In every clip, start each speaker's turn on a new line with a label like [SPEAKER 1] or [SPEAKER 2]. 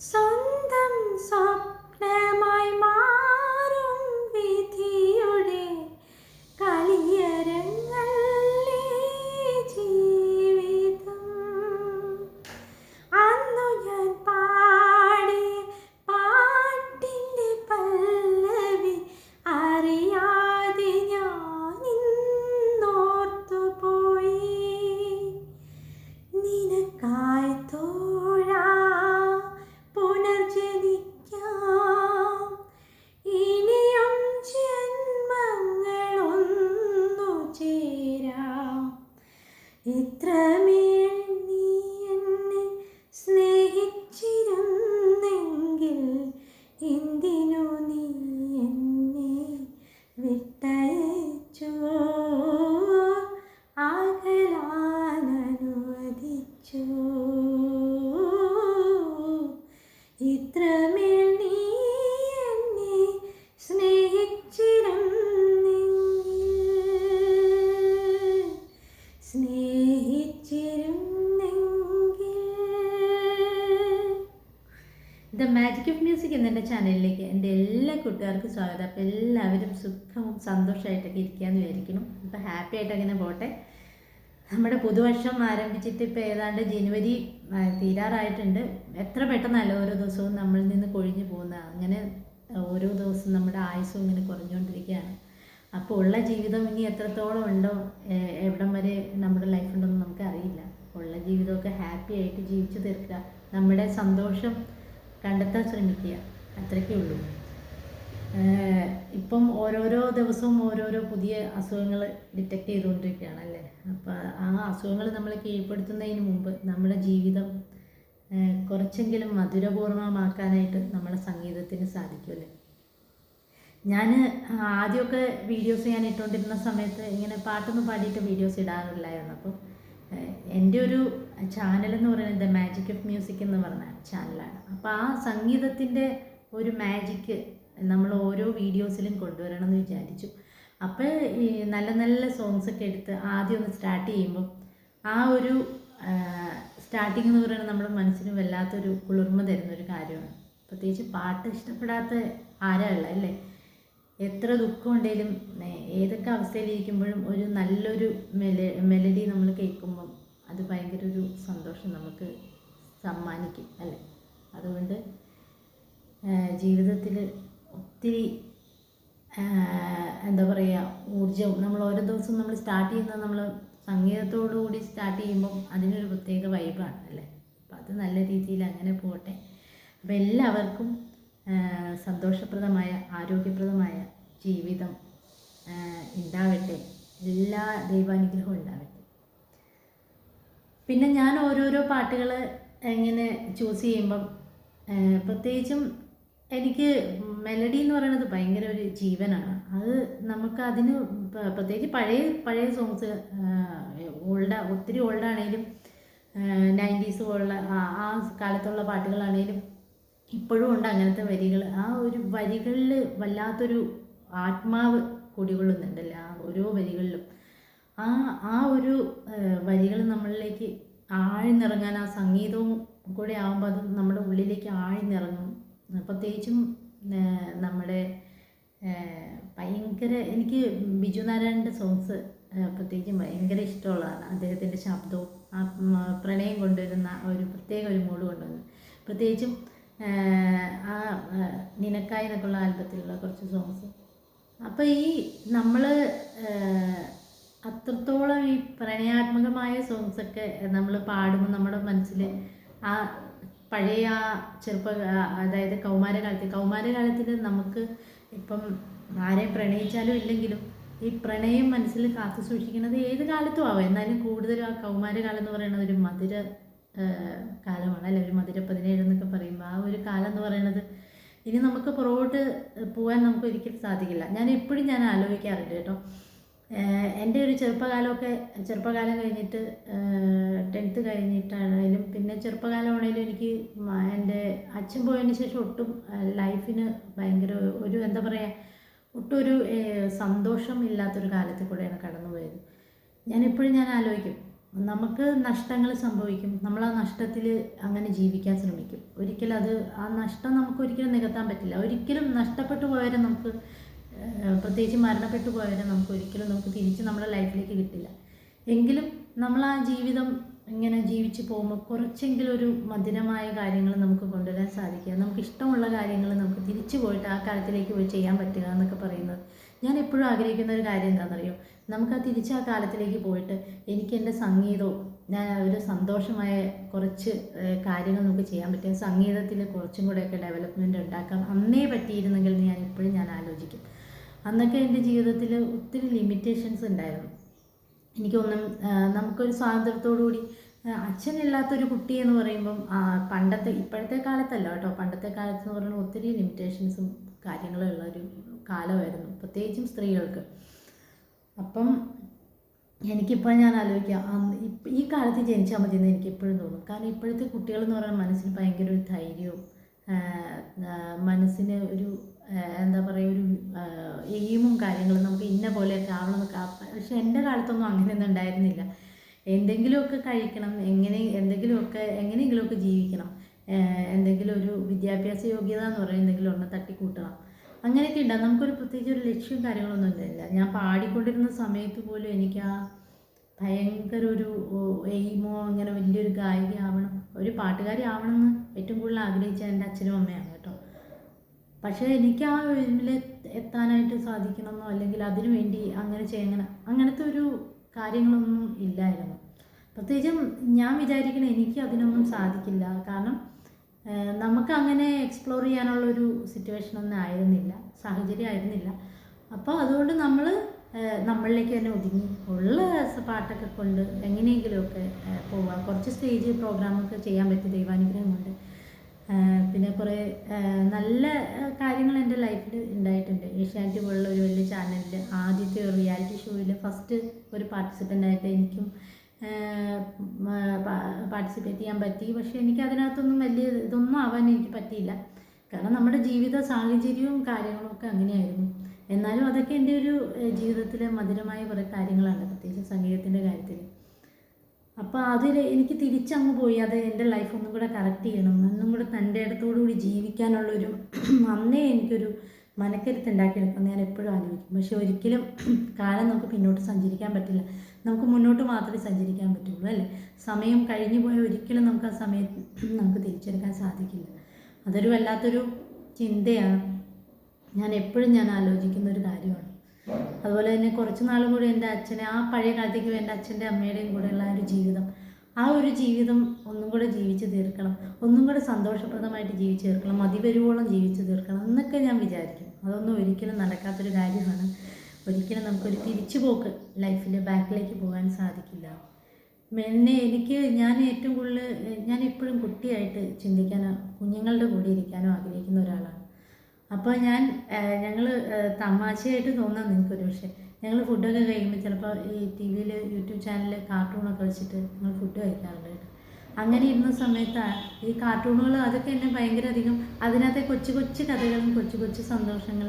[SPEAKER 1] സ്വന്തം സ്വപ്നമായി മാറും വിധിയുടെ ദ മാജിക് ഓഫ് മ്യൂസിക് എന്നെ ചാനലിലേക്ക് എന്റെ എല്ലാ കൂട്ടുകാർക്കും സ്വാഗതം. അപ്പോൾ എല്ലാവരും സുഖവും സന്തോഷമായിട്ടൊക്കെ ഇരിക്കുകയെന്ന് വിചാരിക്കുന്നു. അപ്പോൾ ഹാപ്പി ആയിട്ട് അങ്ങനെ പോട്ടെ. നമ്മുടെ പുതുവർഷം ആരംഭിച്ചിട്ട് ഇപ്പോൾ ഏതാണ്ട് ജനുവരി തീരാറായിട്ടുണ്ട്. എത്ര പെട്ടെന്നല്ല ഓരോ ദിവസവും നമ്മളിൽ നിന്ന് കൊഴിഞ്ഞു പോകുന്ന അങ്ങനെ ഓരോ ദിവസവും നമ്മുടെ ആയുസ്സും ഇങ്ങനെ കുറഞ്ഞുകൊണ്ടിരിക്കുകയാണ്. അപ്പോൾ ഉള്ള ജീവിതം ഇനി എത്രത്തോളം ഉണ്ടോ എവിടം വരെ നമ്മുടെ ലൈഫ് ഉണ്ടെന്ന് നമുക്കറിയില്ല. ഉള്ള ജീവിതമൊക്കെ ഹാപ്പി ആയിട്ട് ജീവിച്ചു തീർക്കുക. നമ്മുടെ സന്തോഷം കണ്ടെത്താൻ ശ്രമിക്കുക. അത്രയ്ക്കേ ഉള്ളൂ. ഇപ്പം ഓരോരോ ദിവസവും ഓരോരോ പുതിയ അസുഖങ്ങൾ ഡിറ്റക്ട് ചെയ്തുകൊണ്ടിരിക്കുകയാണ് അല്ലേ? അപ്പോൾ ആ അസുഖങ്ങൾ നമ്മൾ കീഴ്പ്പെടുത്തുന്നതിന് മുമ്പ് നമ്മുടെ ജീവിതം കുറച്ചെങ്കിലും മധുരപൂർണമാക്കാനായിട്ട് നമ്മുടെ സംഗീതത്തിന് സാധിക്കുമല്ലേ ഞാൻ ആദ്യമൊക്കെ വീഡിയോസ് ഞാൻ ഇട്ടുകൊണ്ടിരുന്ന സമയത്ത് ഇങ്ങനെ പാട്ടൊന്നും പാടിയിട്ട് വീഡിയോസ് ഇടാറില്ലായിരുന്നു. അപ്പം ഏഹ് എന്റെ ഒരു ചാനൽ എന്ന് പറയുന്നത് മാജിക് ഓഫ് മ്യൂസിക് എന്ന് പറഞ്ഞ ചാനലാണ്. അപ്പോൾ ആ സംഗീതത്തിന്റെ ഒരു മാജിക്ക് നമ്മൾ ഓരോ വീഡിയോസിലും കൊണ്ടുവരണം എന്ന് വിചാരിച്ചു. അപ്പോൾ ഈ നല്ല നല്ല സോങ്സ് ഒക്കെ എടുത്ത് ആദ്യം ഒന്ന് സ്റ്റാർട്ട് ചെയ്യുമ്പം ആ ഒരു സ്റ്റാർട്ടിങ് എന്ന് പറയുന്നത് നമ്മുടെ മനസ്സിന് വല്ലാത്തൊരു കുളിർമ തരുന്ന ഒരു കാര്യമാണ്. പ്രത്യേകിച്ച് പാട്ട് ഇഷ്ടപ്പെടാത്ത ആരാ ഉള്ളത് അല്ലേ? എത്ര ദുഃഖം ഉണ്ടെങ്കിലും ഏതൊക്കെ അവസ്ഥയിലിരിക്കുമ്പോഴും ഒരു നല്ലൊരു മെല മെലഡി നമ്മൾ കേൾക്കുമ്പം അത് ഭയങ്കര ഒരു സന്തോഷം നമുക്ക് സമ്മാനിക്കും അല്ലേ? അതുകൊണ്ട് ജീവിതത്തിൽ ഒത്തിരി എന്താ പറയുക ഊർജവും നമ്മൾ ഓരോ ദിവസവും നമ്മൾ സ്റ്റാർട്ട് ചെയ്യുന്നത് നമ്മൾ സംഗീതത്തോടു കൂടി സ്റ്റാർട്ട് ചെയ്യുമ്പം അതിനൊരു പ്രത്യേക വൈബാണ് അല്ലേ? അപ്പം അത് നല്ല രീതിയിൽ അങ്ങനെ പോകട്ടെ അപ്പം എല്ലാവർക്കും സന്തോഷപ്രദമായ ആരോഗ്യപ്രദമായ ജീവിതം ഉണ്ടാവട്ടെ എല്ലാ ദൈവാനുഗ്രഹവും ഉണ്ടാവട്ടെ പിന്നെ ഞാൻ ഓരോരോ പാട്ടുകൾ ഇങ്ങനെ ചൂസ് ചെയ്യുമ്പം പ്രത്യേകിച്ചും എനിക്ക് മെലഡി എന്ന് പറയുന്നത് ഭയങ്കര ഒരു ജീവനാണ്. അത് നമുക്ക് അതിന് പ്രത്യേകിച്ച് പഴയ പഴയ സോങ്സ് ഓൾഡ് ഒത്തിരി ഓൾഡാണേലും നയന്റീസ് പോലുള്ള ആ കാലത്തുള്ള പാട്ടുകളാണേലും ഇപ്പോഴും ഉണ്ട് അങ്ങനത്തെ വരികൾ ആ ഒരു വരികളിൽ വല്ലാത്തൊരു ആത്മാവ് കുടികൊള്ളുന്നുണ്ടല്ലോ ആ ഓരോ വരികളിലും. ആ ആ ഒരു വരികൾ നമ്മളിലേക്ക് ആഴ്ന്നിറങ്ങാൻ ആ സംഗീതവും കൂടെ ആകുമ്പോൾ അത് നമ്മുടെ ഉള്ളിലേക്ക് ആഴ്ന്നിറങ്ങും. പ്രത്യേകിച്ചും നമ്മുടെ ഭയങ്കര എനിക്ക് ബിജു നാരായണന്റെ സോങ്സ് പ്രത്യേകിച്ചും ഭയങ്കര ഇഷ്ടമുള്ളതാണ്. അദ്ദേഹത്തിന്റെ ശബ്ദവും ആ പ്രണയം കൊണ്ടുവരുന്ന ഒരു പ്രത്യേക ഒരു മൂഡ് കൊണ്ടുവരുന്നത് പ്രത്യേകിച്ചും ആ, നിനക്കായി എന്നൊക്കെയുള്ള ആൽബത്തിലുള്ള കുറച്ച് സോങ്സ് അപ്പോൾ ഈ നമ്മൾ അത്രത്തോളം ഈ പ്രണയാത്മകമായ സോങ്സൊക്കെ നമ്മൾ പാടുമ്പോൾ നമ്മുടെ മനസ്സിൽ ആ പഴയ ആ ചെറുപ്പ അതായത് കൗമാരകാലത്ത് കൗമാരകാലത്തിൽ നമുക്ക് ഇപ്പം ആരെയും പ്രണയിച്ചാലും ഇല്ലെങ്കിലും ഈ പ്രണയം മനസ്സിൽ കാത്തു സൂക്ഷിക്കുന്നത് ഏത് കാലത്തും ആവാം. എന്നാലും കൂടുതലും ആ കൗമാരകാലം എന്ന് പറയുന്നത് ഒരു മധുര കാലമാണ്. അല്ലെ ഒരു മധുര പതിനേഴ് എന്നൊക്കെ പറയുമ്പോൾ ആ ഒരു കാലം എന്ന് പറയുന്നത് ഇനി നമുക്ക് പുറകോട്ട് പോകാൻ നമുക്ക് ഒരിക്കലും സാധിക്കില്ല. ഞാൻ എപ്പോഴും ഞാൻ ആലോചിക്കാറുണ്ട് കേട്ടോ. എന്റെ ഒരു ചെറുപ്പകാലമൊക്കെ ചെറുപ്പകാലം കഴിഞ്ഞിട്ട് ടെൻത്ത് കഴിഞ്ഞിട്ടാണെങ്കിലും പിന്നെ ചെറുപ്പകാലമാണെങ്കിലും എനിക്ക് എന്റെ അച്ഛൻ പോയതിന് ശേഷം ഒട്ടും ലൈഫിന് ഭയങ്കര ഒരു എന്താ പറയുക ഒട്ടും ഒരു സന്തോഷം ഇല്ലാത്തൊരു കാലത്തിൽ കൂടെയാണ് കടന്നു പോയത് ഞാൻ എപ്പോഴും ഞാൻ ആലോചിക്കും. നമുക്ക് നഷ്ടങ്ങൾ സംഭവിക്കും. നമ്മൾ ആ നഷ്ടത്തിൽ അങ്ങനെ ജീവിക്കാൻ ശ്രമിക്കും. ഒരിക്കലും അത് ആ നഷ്ടം നമുക്ക് ഒരിക്കലും നികത്താൻ പറ്റില്ല. ഒരിക്കലും നഷ്ടപ്പെട്ടു പോയവരെ നമുക്ക് പ്രത്യേകിച്ച് മരണപ്പെട്ടു പോയവരെ നമുക്ക് ഒരിക്കലും നമുക്ക് തിരിച്ച് നമ്മുടെ ലൈഫിലേക്ക് കിട്ടില്ല. എങ്കിലും നമ്മൾ ആ ജീവിതം ഇങ്ങനെ ജീവിച്ച് പോകുമ്പോൾ കുറച്ചെങ്കിലും ഒരു മധുരമായ കാര്യങ്ങൾ നമുക്ക് കൊണ്ടുവരാൻ സാധിക്കുക. നമുക്ക് ഇഷ്ടമുള്ള കാര്യങ്ങൾ നമുക്ക് തിരിച്ചു പോയിട്ട് ആ കാലത്തിലേക്ക് പോയി ചെയ്യാൻ പറ്റുക എന്നൊക്കെ പറയുന്നത്. ഞാൻ എപ്പോഴും ആഗ്രഹിക്കുന്ന ഒരു കാര്യം എന്താണെന്നറിയോ? നമുക്ക് ആ തിരിച്ച് ആ കാലത്തിലേക്ക് പോയിട്ട് എനിക്ക് എന്റെ സംഗീതവും ഞാൻ ഒരു സന്തോഷമായ കുറച്ച് കാര്യങ്ങൾ നമുക്ക് ചെയ്യാൻ പറ്റും. സംഗീതത്തിൽ കുറച്ചും കൂടെയൊക്കെ ഡെവലപ്മെന്റ് ഉണ്ടാക്കാം. അന്നേ പറ്റിയിരുന്നെങ്കിൽ ഞാൻ ഇപ്പോഴും ഞാൻ ആലോചിക്കും. അന്നൊക്കെ എന്റെ ജീവിതത്തിൽ ഒത്തിരി ലിമിറ്റേഷൻസ് ഉണ്ടായിരുന്നു. എനിക്കൊന്നും നമുക്കൊരു സ്വാതന്ത്ര്യത്തോടു കൂടി അച്ഛനില്ലാത്തൊരു കുട്ടി എന്ന് പറയുമ്പം പണ്ടത്തെ ഇപ്പോഴത്തെ കാലത്തല്ല കേട്ടോ. പണ്ടത്തെ കാലത്ത് എന്ന് പറഞ്ഞാൽ ഒത്തിരി ലിമിറ്റേഷൻസും കാര്യങ്ങളും ഒരു കാലമായിരുന്നു. പ്രത്യേകിച്ചും സ്ത്രീകൾക്ക്. അപ്പം എനിക്കിപ്പോൾ ഞാൻ ആലോചിക്കാം ഈ കാലത്ത് ജനിച്ചാൽ മതി എന്ന് എനിക്ക് എപ്പോഴും തോന്നും. കാരണം ഇപ്പോഴത്തെ കുട്ടികൾ എന്ന് പറയുന്നത് മനസ്സിന് ഭയങ്കര ഒരു ധൈര്യവും മനസ്സിന് ഒരു എന്താ പറയുക ഒരു എയിമും കാര്യങ്ങളും നമുക്ക് ഇന്ന പോലെയൊക്കെ ആവണം പക്ഷെ എന്റെ കാലത്തൊന്നും അങ്ങനെയൊന്നും ഉണ്ടായിരുന്നില്ല. എന്തെങ്കിലുമൊക്കെ കഴിക്കണം എങ്ങനെ എന്തെങ്കിലുമൊക്കെ എങ്ങനെയെങ്കിലുമൊക്കെ ജീവിക്കണം. എന്തെങ്കിലും ഒരു വിദ്യാഭ്യാസ യോഗ്യത എന്ന് പറയുന്നത് എന്തെങ്കിലും ഒന്ന് തട്ടിക്കൂട്ടണം. അങ്ങനെയൊക്കെ ഉണ്ടാകും നമുക്കൊരു പ്രത്യേകിച്ച് ഒരു ലക്ഷ്യവും കാര്യങ്ങളൊന്നും ഇല്ല ഞാൻ പാടിക്കൊണ്ടിരുന്ന സമയത്ത് പോലും എനിക്ക് ആ ഭയങ്കര ഒരു എയിമോ അങ്ങനെ വലിയൊരു ഗായിക ആവണം. ഒരു പാട്ടുകാരി ആവണം എന്ന് ഏറ്റവും കൂടുതൽ ആഗ്രഹിച്ച എന്റെ അച്ഛനും അമ്മയാണ് കേട്ടോ. പക്ഷേ എനിക്ക് ആ ഇതിൽ എത്താനായിട്ട് സാധിക്കണമെന്നോ അല്ലെങ്കിൽ അതിനു വേണ്ടി അങ്ങനെ ചെയ്യണം അങ്ങനത്തെ ഒരു കാര്യങ്ങളൊന്നും ഇല്ലായിരുന്നു. പ്രത്യേകിച്ചും ഞാൻ വിചാരിക്കണ എനിക്ക് അതിനൊന്നും സാധിക്കില്ല. കാരണം നമുക്ക് അങ്ങനെ എക്സ്പ്ലോർ ചെയ്യാനുള്ളൊരു സിറ്റുവേഷൻ ഒന്നും ആയിരുന്നില്ല സാഹചര്യം ആയിരുന്നില്ല. അപ്പോൾ അതുകൊണ്ട് നമ്മൾ നമ്മളിലേക്ക് തന്നെ ഒതുങ്ങി. ഉള്ള പാട്ടൊക്കെ കൊണ്ട് എങ്ങനെയെങ്കിലുമൊക്കെ പോവാം. കുറച്ച് സ്റ്റേജ് പ്രോഗ്രാമൊക്കെ ചെയ്യാൻ പറ്റി ദൈവാനുഗ്രഹം കൊണ്ട് പിന്നെ കുറേ നല്ല കാര്യങ്ങൾ എന്റെ ലൈഫിൽ ഉണ്ടായിട്ടുണ്ട്. ഏഷ്യാനെറ്റ് പോലുള്ള ഒരു വലിയ ചാനലിൽ ആദ്യത്തെ ഒരു റിയാലിറ്റി ഷോയിൽ ഫസ്റ്റ് ഒരു പാർട്ടിസിപ്പന്റായിട്ട് എനിക്കും പാർട്ടിസിപ്പേറ്റ് ചെയ്യാൻ പറ്റി. പക്ഷേ എനിക്ക് അതിനകത്തൊന്നും വലിയ ഇതൊന്നും ആവാൻ എനിക്ക് പറ്റിയില്ല. കാരണം നമ്മുടെ ജീവിത സാഹചര്യവും കാര്യങ്ങളും ഒക്കെ അങ്ങനെയായിരുന്നു. എന്നാലും അതൊക്കെ എന്റെ ഒരു ജീവിതത്തിലെ മധുരമായ കുറേ കാര്യങ്ങളാണ് പ്രത്യേകിച്ച് സംഗീതത്തിന്റെ കാര്യത്തിൽ. അപ്പോൾ അതിൽ എനിക്ക് തിരിച്ചങ്ങ് പോയി. അത് എന്റെ ലൈഫ് ഒന്നും കൂടെ കറക്റ്റ് ചെയ്യണം. ഒന്നും കൂടെ തന്റെ ഇടത്തോടു കൂടി ജീവിക്കാനുള്ളൊരു അന്നേ എനിക്കൊരു മനക്കരുത്ത് ഉണ്ടാക്കിയെടുക്കണം ഞാൻ എപ്പോഴും ആലോചിക്കും. പക്ഷെ ഒരിക്കലും കാലം നമുക്ക് പിന്നോട്ട് സഞ്ചരിക്കാൻ പറ്റില്ല. നമുക്ക് മുന്നോട്ട് മാത്രമേ സഞ്ചരിക്കാൻ പറ്റുള്ളൂ അല്ലേ? സമയം കഴിഞ്ഞു പോയാൽ ഒരിക്കലും നമുക്ക് ആ സമയത്ത് നമുക്ക് തിരിച്ചെടുക്കാൻ സാധിക്കില്ല. അതൊരു വല്ലാത്തൊരു ചിന്തയാണ്. ഞാൻ എപ്പോഴും ഞാൻ ആലോചിക്കുന്ന ഒരു കാര്യമാണ്. അതുപോലെ തന്നെ കുറച്ച് നാളും കൂടി എന്റെ അച്ഛനെ ആ പഴയ കാലത്തേക്ക് എന്റെ അച്ഛന്റെ അമ്മയുടെയും കൂടെയുള്ള ആ ഒരു ജീവിതം ആ ഒരു ജീവിതം ഒന്നും കൂടെ ജീവിച്ചു തീർക്കണം. ഒന്നും കൂടെ സന്തോഷപ്രദമായിട്ട് ജീവിച്ചു തീർക്കണം. മതി വരുവോളം ജീവിച്ച് തീർക്കണം എന്നൊക്കെ ഞാൻ വിചാരിക്കും. അതൊന്നും ഒരിക്കലും നടക്കാത്തൊരു കാര്യമാണ്. ഒരിക്കലും നമുക്കൊരു തിരിച്ചുപോക്ക് ലൈഫിൽ ബാക്കിലേക്ക് പോകാൻ സാധിക്കില്ല. എന്നെ എനിക്ക് ഞാൻ ഏറ്റവും കൂടുതൽ ഞാൻ എപ്പോഴും കുട്ടിയായിട്ട് ചിന്തിക്കാനോ കുഞ്ഞുങ്ങളുടെ കൂടെ ഇരിക്കാനോ ആഗ്രഹിക്കുന്ന ഒരാളാണ്. അപ്പോൾ ഞാൻ ഞങ്ങൾ തമാശയായിട്ട് തോന്നാം നിങ്ങൾക്കൊരു പക്ഷേ ഞങ്ങൾ ഫുഡൊക്കെ കഴിക്കുമ്പോൾ ചിലപ്പോൾ ഈ ടി വിയിൽ യൂട്യൂബ് ചാനലിൽ കാർട്ടൂണൊക്കെ വെച്ചിട്ട് ഞങ്ങൾ ഫുഡ് കഴിക്കാറുണ്ട്. അങ്ങനെ ഇരുന്ന സമയത്താണ് ഈ കാർട്ടൂണുകൾ അതൊക്കെ എന്നെ ഭയങ്കര അധികം അതിനകത്തെ കൊച്ചു കൊച്ചു കഥകളും കൊച്ചു കൊച്ചു സന്തോഷങ്ങൾ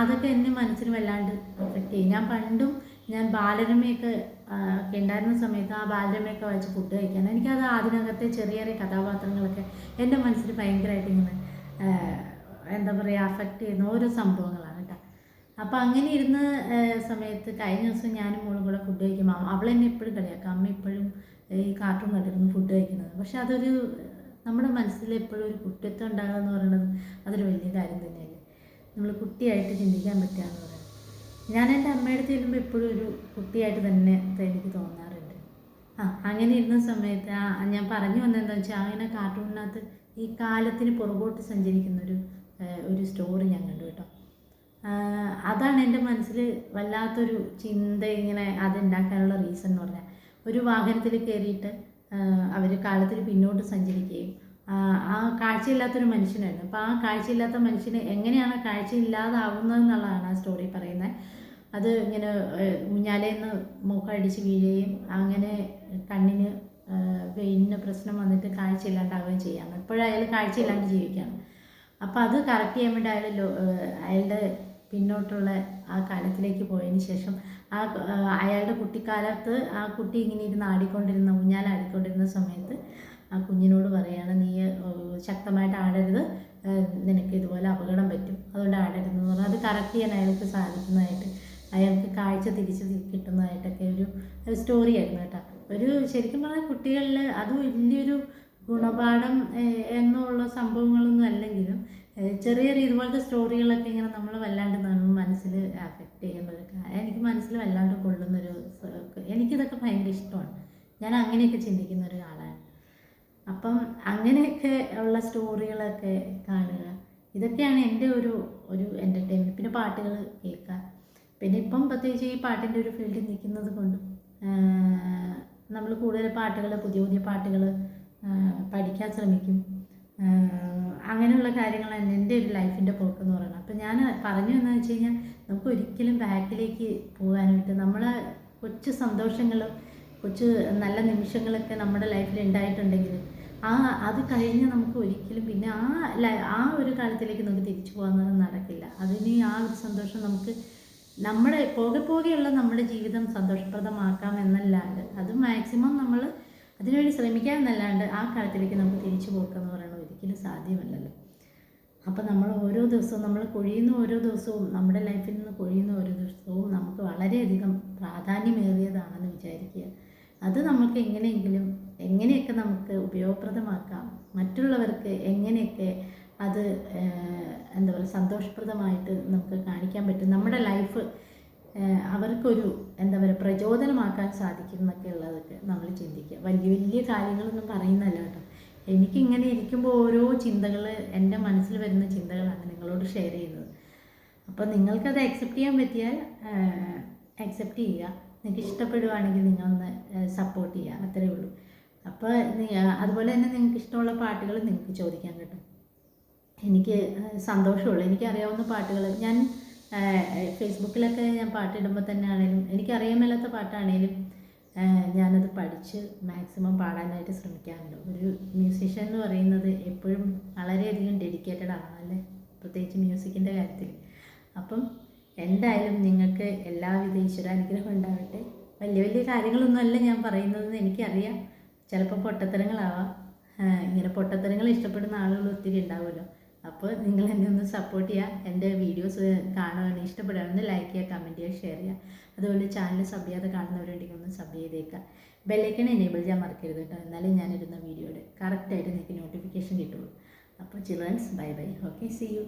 [SPEAKER 1] അതൊക്കെ എന്നെ മനസ്സിന് വല്ലാണ്ട് അഫക്റ്റ് ചെയ്യും. ഞാൻ പണ്ടും ഞാൻ ബാലരമയൊക്കെ ഉണ്ടായിരുന്ന സമയത്ത് ആ ബാലരമയൊക്കെ വായിച്ച് ഫുഡ് കഴിക്കാൻ. എനിക്കത് അതിനകത്തെ ചെറിയ ചെറിയ കഥാപാത്രങ്ങളൊക്കെ എന്റെ മനസ്സിൽ ഭയങ്കരമായിട്ട് ഇങ്ങനെ എന്താ പറയുക അഫക്റ്റ് ചെയ്യുന്ന ഓരോ സംഭവങ്ങളാണ് അപ്പോൾ അങ്ങനെ ഇരുന്ന സമയത്ത് കഴിഞ്ഞ ദിവസം ഞാനും മോളും കൂടെ ഫുഡ് കഴിക്കുമ്പോൾ അവൾ എന്നെ എപ്പോഴും കളിയാക്കും. അമ്മ എപ്പോഴും ഈ കാർട്ടൂൺ കണ്ടിരുന്നു ഫുഡ് കഴിക്കുന്നത്. പക്ഷെ അതൊരു നമ്മുടെ മനസ്സിൽ എപ്പോഴും ഒരു കുട്ടിത്വം ഉണ്ടാകുക എന്ന് പറയുന്നത് അതൊരു വലിയ കാര്യം തന്നെയല്ലേ. നമ്മൾ കുട്ടിയായിട്ട് ചിന്തിക്കാൻ പറ്റുക എന്ന് പറയുന്നത്. ഞാൻ എന്റെ അമ്മയുടെ ചെല്ലുമ്പോൾ എപ്പോഴും ഒരു കുട്ടിയായിട്ട് തന്നെ എനിക്ക് തോന്നാറുണ്ട്. ആ അങ്ങനെ ഇരുന്ന സമയത്ത് ആ ഞാൻ പറഞ്ഞു വന്നതെന്താണെന്ന് വെച്ചാൽ അങ്ങനെ കാർട്ടൂണിനകത്ത് ഈ കാലത്തിന് പുറകോട്ട് സഞ്ചരിക്കുന്ന ഒരു സ്റ്റോറി ഞാൻ കണ്ടു കേട്ടോ. അതാണ് എന്റെ മനസ്സിൽ വല്ലാത്തൊരു ചിന്ത ഇങ്ങനെ അതുണ്ടാക്കാനുള്ള റീസൺ എന്ന് പറഞ്ഞാൽ ഒരു വാഹനത്തിൽ കയറിയിട്ട് അവർ കാലത്തിൽ പിന്നോട്ട് സഞ്ചരിക്കുകയും ആ, കാഴ്ചയില്ലാത്തൊരു മനുഷ്യനായിരുന്നു. അപ്പോൾ ആ കാഴ്ചയില്ലാത്ത മനുഷ്യന് എങ്ങനെയാണ് കാഴ്ച ഇല്ലാതാവുന്നത് എന്നുള്ളതാണ് ആ സ്റ്റോറി പറയുന്നത്. അത് ഇങ്ങനെ ഊഞ്ഞാലേന്ന് മുഖം അടിച്ച് വീഴുകയും അങ്ങനെ കണ്ണിന് വെയിലിന് പ്രശ്നം വന്നിട്ട് കാഴ്ചയില്ലാണ്ടാവുകയും ചെയ്യാം എപ്പോഴും ഇപ്പോഴും അയാൾ കാഴ്ചയില്ലാണ്ട് ജീവിക്കുകയാണ്. അപ്പോൾ അത് കറക്റ്റ് ചെയ്യാൻ വേണ്ടി അയാൾ അയാളുടെ പിന്നോട്ടുള്ള ആ കാലത്തിലേക്ക് പോയതിന് ശേഷം ആ അയാളുടെ കുട്ടിക്കാലത്ത് ആ കുട്ടി ഇങ്ങനെ ഇരുന്ന് ആടിക്കൊണ്ടിരുന്ന ഊഞ്ഞാലാടിക്കൊണ്ടിരുന്ന സമയത്ത് ആ കുഞ്ഞിനോട് പറയാണ് നീ ശക്തമായിട്ട് ആടരുത്. നിനക്ക് ഇതുപോലെ അപകടം പറ്റും. അതുകൊണ്ട് ആടരുതെന്ന് പറഞ്ഞാൽ അത് കറക്റ്റ് ചെയ്യാൻ അയാൾക്ക് സാധിക്കുന്നതായിട്ട് അയാൾക്ക് കാഴ്ച തിരിച്ച് കിട്ടുന്നതായിട്ടൊക്കെ ഒരു സ്റ്റോറി ആയിരുന്നു കേട്ടോ. ഒരു ശരിക്കും പറഞ്ഞാൽ കുട്ടികളിൽ അത് വലിയൊരു ഗുണപാഠം എന്നുള്ള സംഭവങ്ങളൊന്നും അല്ലെങ്കിലും ചെറിയ ചെറിയ ഇതുപോലത്തെ സ്റ്റോറികളൊക്കെ ഇങ്ങനെ നമ്മൾ വല്ലാണ്ട് മനസ്സിൽ അഫക്റ്റ് ചെയ്യുന്ന എനിക്ക് മനസ്സിൽ വല്ലാണ്ട് കൊള്ളുന്നൊരു എനിക്കിതൊക്കെ ഭയങ്കര ഇഷ്ടമാണ്. ഞാൻ അങ്ങനെയൊക്കെ ചിന്തിക്കുന്ന ഒരാളാണ്. അപ്പം അങ്ങനെയൊക്കെ ഉള്ള സ്റ്റോറികളൊക്കെ കാണുക. ഇതൊക്കെയാണ് എന്റെ ഒരു ഒരു എന്റർടൈൻമെന്റ് പിന്നെ പാട്ടുകൾ കേൾക്കുക. പിന്നെ ഇപ്പം പ്രത്യേകിച്ച് ഈ പാട്ടിന്റെ ഒരു ഫീൽഡിൽ നിൽക്കുന്നത് കൊണ്ടും നമ്മൾ കൂടുതൽ പാട്ടുകൾ പുതിയ പുതിയ പാട്ടുകൾ പഠിക്കാൻ ശ്രമിക്കും. അങ്ങനെയുള്ള കാര്യങ്ങളാണ് എന്റെ ഒരു ലൈഫിന്റെ പോക്കെന്ന് പറയുന്നത്. അപ്പം ഞാൻ പറഞ്ഞു എന്ന് വെച്ച് കഴിഞ്ഞാൽ നമുക്ക് ഒരിക്കലും ബാക്കിലേക്ക് പോകാനായിട്ട് നമ്മളെ കൊച്ചു സന്തോഷങ്ങളും കൊച്ചു നല്ല നിമിഷങ്ങളൊക്കെ നമ്മുടെ ലൈഫിൽ ഉണ്ടായിട്ടുണ്ടെങ്കിൽ ആ അത് കഴിഞ്ഞ് നമുക്ക് ഒരിക്കലും പിന്നെ ആ ആ ഒരു കാലത്തിലേക്ക് നമുക്ക് തിരിച്ചു പോകുന്നത് നടക്കില്ല. അതിന് ആ ഒരു സന്തോഷം നമുക്ക് നമ്മുടെ പോകെ പോകെയുള്ള നമ്മുടെ ജീവിതം സന്തോഷപ്രദമാക്കാം എന്നല്ലാണ്ട് അത് മാക്സിമം നമ്മൾ അതിനുവേണ്ടി ശ്രമിക്കുക എന്നല്ലാണ്ട് ആ കാലത്തിലേക്ക് നമുക്ക് തിരിച്ചു പോക്കുക എന്ന് പറയുന്നത് ഒരിക്കലും സാധ്യമല്ലല്ലോ. അപ്പോൾ നമ്മൾ ഓരോ ദിവസവും നമ്മൾ കൊഴിയുന്ന ഓരോ ദിവസവും നമ്മുടെ ലൈഫിൽ നിന്ന് കൊഴിയുന്ന ഓരോ ദിവസവും നമുക്ക് വളരെയധികം പ്രാധാന്യമേറിയതാണെന്ന് വിചാരിക്കുക. അത് നമുക്ക് എങ്ങനെയെങ്കിലും എങ്ങനെയൊക്കെ നമുക്ക് ഉപയോഗപ്രദമാക്കാം മറ്റുള്ളവർക്ക് എങ്ങനെയൊക്കെ അത് എന്താ പറയുക സന്തോഷപ്രദമായിട്ട് നമുക്ക് കാണിക്കാൻ പറ്റും നമ്മുടെ ലൈഫ് അവർക്കൊരു എന്താ പറയുക പ്രചോദനമാക്കാൻ സാധിക്കും എന്നൊക്കെ ഉള്ളതൊക്കെ നമ്മൾ ചിന്തിക്കുക. വലിയ വലിയ കാര്യങ്ങളൊന്നും പറയുന്നല്ല കേട്ടോ. എനിക്കിങ്ങനെ ഇരിക്കുമ്പോൾ ഓരോ ചിന്തകൾ എന്റെ മനസ്സിൽ വരുന്ന ചിന്തകളാണ് നിങ്ങളോട് ഷെയർ ചെയ്യുന്നത്. അപ്പോൾ നിങ്ങൾക്കത് അക്സെപ്റ്റ് ചെയ്യാൻ പറ്റിയാൽ അക്സെപ്റ്റ് ചെയ്യുക. നിങ്ങൾക്ക് ഇഷ്ടപ്പെടുവാണെങ്കിൽ നിങ്ങളൊന്ന് സപ്പോർട്ട് ചെയ്യുക. അത്രയേ ഉള്ളൂ. അപ്പോൾ അതുപോലെ തന്നെ നിങ്ങൾക്ക് ഇഷ്ടമുള്ള പാട്ടുകൾ നിങ്ങൾക്ക് ചോദിക്കാൻ കിട്ടും. എനിക്ക് സന്തോഷമുള്ളൂ. എനിക്കറിയാവുന്ന പാട്ടുകൾ ഞാൻ ഫേസ്ബുക്കിലൊക്കെ ഞാൻ പാട്ടിടുമ്പോൾ തന്നെ ആണെങ്കിലും എനിക്കറിയാൻ മേലാത്ത പാട്ടാണേലും ആ, ഞാനത് പഠിച്ച് മാക്സിമം പാടാനായിട്ട് ശ്രമിക്കാറുണ്ട്. ഒരു മ്യൂസിഷ്യൻ എന്ന് പറയുന്നത് എപ്പോഴും വളരെയധികം ഡെഡിക്കേറ്റഡ് ആണല്ലേ പ്രത്യേകിച്ച് മ്യൂസിക്കിന്റെ കാര്യത്തിൽ അപ്പം എന്തായാലും നിങ്ങൾക്ക് എല്ലാവിധ ഈശ്വരാനുഗ്രഹം ഉണ്ടാവട്ടെ. വലിയ വലിയ കാര്യങ്ങളൊന്നുമല്ല ഞാൻ പറയുന്നതെന്ന് എനിക്കറിയാം. ചിലപ്പോൾ പൊട്ടത്തരങ്ങളാവാം. ഇങ്ങനെ പൊട്ടത്തരങ്ങൾ ഇഷ്ടപ്പെടുന്ന ആളുകൾ ഒത്തിരി ഉണ്ടാവുമല്ലോ. അപ്പോൾ നിങ്ങൾ എന്നെ ഒന്ന് സപ്പോർട്ട് ചെയ്യുക എന്റെ വീഡിയോസ് കാണുകയാണ് ഇഷ്ടപ്പെടുകയാണെങ്കിൽ ലൈക്ക് ചെയ്യുക കമന്റ് ചെയ്യുക ഷെയർ ചെയ്യുക. അതുപോലെ ചാനൽ സബ് ചെയ്യാതെ കാണുന്നവരുണ്ടെങ്കിൽ ഒന്ന് സബ് ചെയ്തേക്കുക. ബെല്ലൈക്കൺ എനേബിൾ ചെയ്യാൻ മറക്കരുത് കേട്ടോ. എന്നാലും ഞാനിടുന്ന വീഡിയോയുടെ കറക്റ്റായിട്ട് നിങ്ങൾക്ക് നോട്ടിഫിക്കേഷൻ കിട്ടുള്ളൂ. അപ്പോൾ childrens bye bye okay see you